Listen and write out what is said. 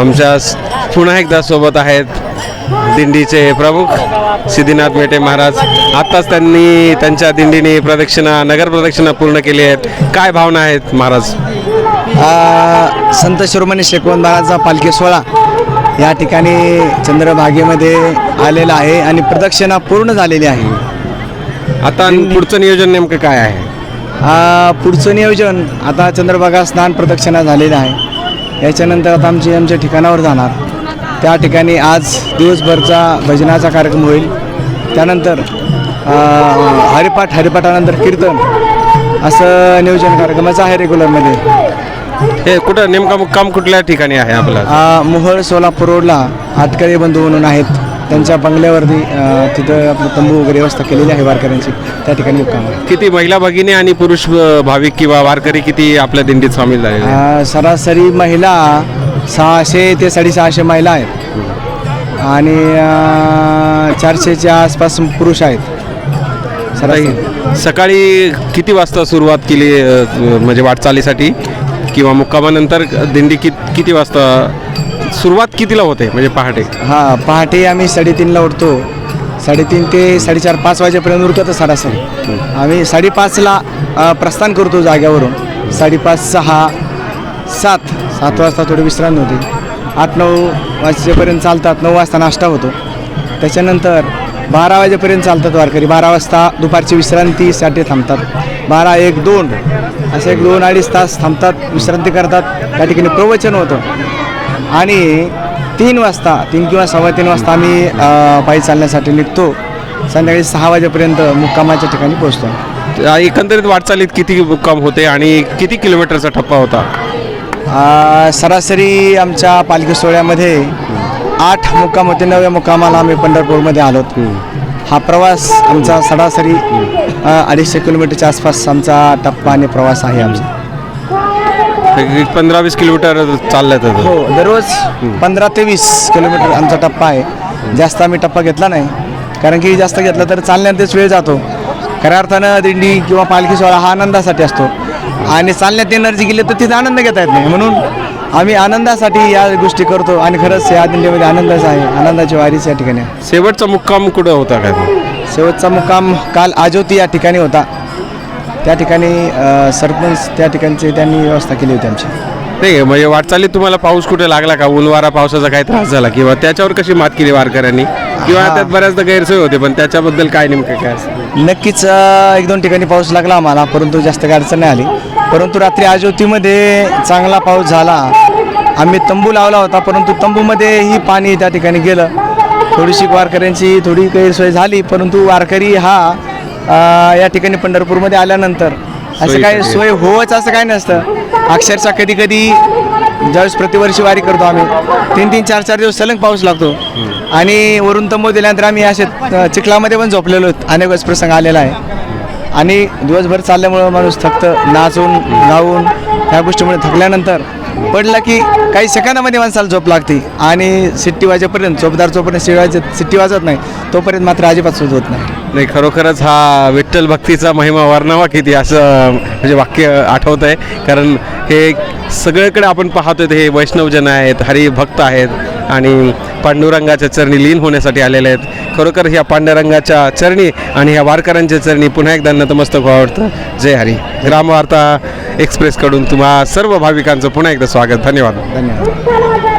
आमच्या पुन्हा एकदा सोबत आहेत दिंडीचे प्रमुख सिद्धीनाथ मेटे महाराज. आत्ताच त्यांनी त्यांच्या दिंडीने प्रदक्षिणा नगर प्रदक्षिणा पूर्ण केली आहेत. काय भावना आहेत महाराज? संत शिरोमणी शेकवंत महाराजचा पालखी सोहळा या ठिकाणी चंद्रभागेमध्ये आलेला आहे आणि प्रदक्षिणा पूर्ण झालेली आहे. आता पुढचं नियोजन नेमकं काय आहे? पुढचं नियोजन आता चंद्रभागा स्नान प्रदक्षिणा झालेलं आहे. याच्यानंतर आता आमची आमच्या ठिकाणावर जाणार. त्या ठिकाणी आज दिवसभरचा भजनाचा कार्यक्रम होईल. त्यानंतर हरिपाठ हरिपाठानंतर कीर्तन असं नियोजन कार्यक्रमाचं आहे रेग्युलरमध्ये हे कुठं नेमका मुक्काम कुठल्या ठिकाणी आहे आपला? मोहोळ सोलापूर रोडला आटकरी बंधू म्हणून आहेत. त्यांच्या बंगल्यावरती तिथं आपलं तंबू वगैरे व्यवस्था केलेली आहे वारकऱ्यांची. त्या ठिकाणी मुक्काम आहे किती महिला भगिनी आणि पुरुष अ, भाविक किंवा वारकरी किती आपल्या दिंडीत सामील? आ, सरासरी महिला सहाशे ते साडेसहाशे महिला आहेत. आणि चारशेच्या आसपास पुरुष आहेत. सरासरी. सकाळी किती वाजता सुरुवात केली अ, म्हणजे वाटचालीसाठी? किंवा मुक्कामानंतर दिंडी कित किती वाजता सुरुवात कितीला होते? म्हणजे पहाटे. हां पहाटे आम्ही साडेतीनला उठतो. साडेतीन ते साडेचार पाच वाजेपर्यंत उरकतो सरासरी. आम्ही साडेपाचला अ, प्रस्थान करतो जाग्यावरून. साडेपाच सहा सात. सात वाजता थोडी विश्रांती होती. आठ नऊ वाजेपर्यंत चालतात. नऊ वाजता नाश्ता होतो. त्याच्यानंतर बारा वाजेपर्यंत चालतात वारकरी. बारा वाजता दुपारची विश्रांतीसाठी थांबतात. बारा एक दोन. असे एक दोन अडीच तास थांबतात विश्रांती करतात. त्या ठिकाणी प्रवचन होतं. आणि तीन वाजता तीन किंवा सव्वा तीन वाजता आम्ही पायी चालण्यासाठी निघतो. संध्याकाळी सहा वाजेपर्यंत मुक्कामाच्या ठिकाणी पोहोचतो. एकंदरीत वाटचालीत किती मुक्काम होते आणि किती किलोमीटरचा टप्पा होता? सरासरी आमच्या पालखी सोहळ्यामध्ये आठ मुक्काम होते नव्या मुक्कामाला आम्ही पंढरपूरमध्ये आलोत हा प्रवास आमचा सरासरी अडीचशे किलोमीटरच्या आसपास आमचा टप्पा आणि प्रवास आहे आमचा. पंधरा वीस किलोमीटर चाललं तर हो दररोज पंधरा ते वीस किलोमीटर आमचा टप्पा आहे. जास्त आम्ही टप्पा घेतला नाही. कारण की जास्त घेतला तर चालण्यातच वेळ जातो. खऱ्या अर्थानं दिंडी किंवा पालखी सोहळा हा आनंदासाठी असतो. आणि चालण्यात एनर्जी गेली तर तिथे आनंद घेता येत नाही. म्हणून आम्ही आनंदासाठी या गोष्टी करतो आणि खरंच या दिंडीमध्ये आनंदच आहे. आनंदाची वारीच या ठिकाणी. शेवटचा मुक्काम कुठं होता काय? शेवटचा मुक्काम काल आजोती या ठिकाणी होता. त्या ठिकाणी सरपंच त्या ठिकाणची त्यांनी व्यवस्था केली होती आमची. नाही म्हणजे वाटचालीत तुम्हाला पाऊस कुठे लागला का? ऊन वारा पावसाचा काही त्रास झाला किंवा त्याच्यावर कशी मात केली वारकऱ्यांनी? किंवा. त्यात बऱ्याचदा गैरसोय होते पण त्याच्याबद्दल काय नेमकं काय नक्कीच एक दोन ठिकाणी पाऊस लागला आम्हाला परंतु जास्त काही अडचण नाही आली. परंतु रात्री आजोतीमध्ये चांगला पाऊस झाला. आम्ही तंबू लावला होता परंतु तंबूमध्येही पाणी त्या ठिकाणी गेलं. थोडीशी वारकऱ्यांची थोडी गैरसोय झाली परंतु वारकरी हा या ठिकाणी पंढरपूरमध्ये आल्यानंतर असं काय. सोय होवच असं काय नसतं. अक्षरशः कधी कधी ज्यावेळेस प्रतिवर्षी वारी करतो आम्ही तीन तीन चार चार दिवस सलग पाऊस लागतो. आणि वरून तंबू दिल्यानंतर आम्ही असे चिखलामध्ये पण झोपलेलो. अनेक वेळेस प्रसंग आलेला आहे. आणि दिवसभर चालल्यामुळं माणूस थकतं नाचून गाऊन ह्या गोष्टीमुळे थकल्यानंतर पडलं की काही सेकंदामध्ये माणसाला झोप लागते. आणि सिट्टी वाजेपर्यंत झोपदार जोपर्यंत सिट्टी वाजत नाही तोपर्यंत मात्र अजिबात सुध होत नाही. नाही खरोखरच हा विठ्ठल भक्तीचा महिमा वर्णावा किती असं म्हणजे वाक्य आठवत आहे कारण हे सगळीकडे आपण पाहतोय ते हे वैष्णवजन आहेत हरिभक्त आहेत आणि पांडुरंगाच्या चरणी लीन होण्यासाठी आलेले आहेत. खरोखर ह्या पांडुरंगाच्या चरणी आणि ह्या वारकऱ्यांच्या चरणी पुन्हा एकदा नतमस्तक आवडतं जय हरी. ग्रामवार्ता एक्सप्रेसकडून तुम्हा सर्व भाविकांचं पुन्हा एकदा स्वागत. धन्यवाद. धन्यवाद.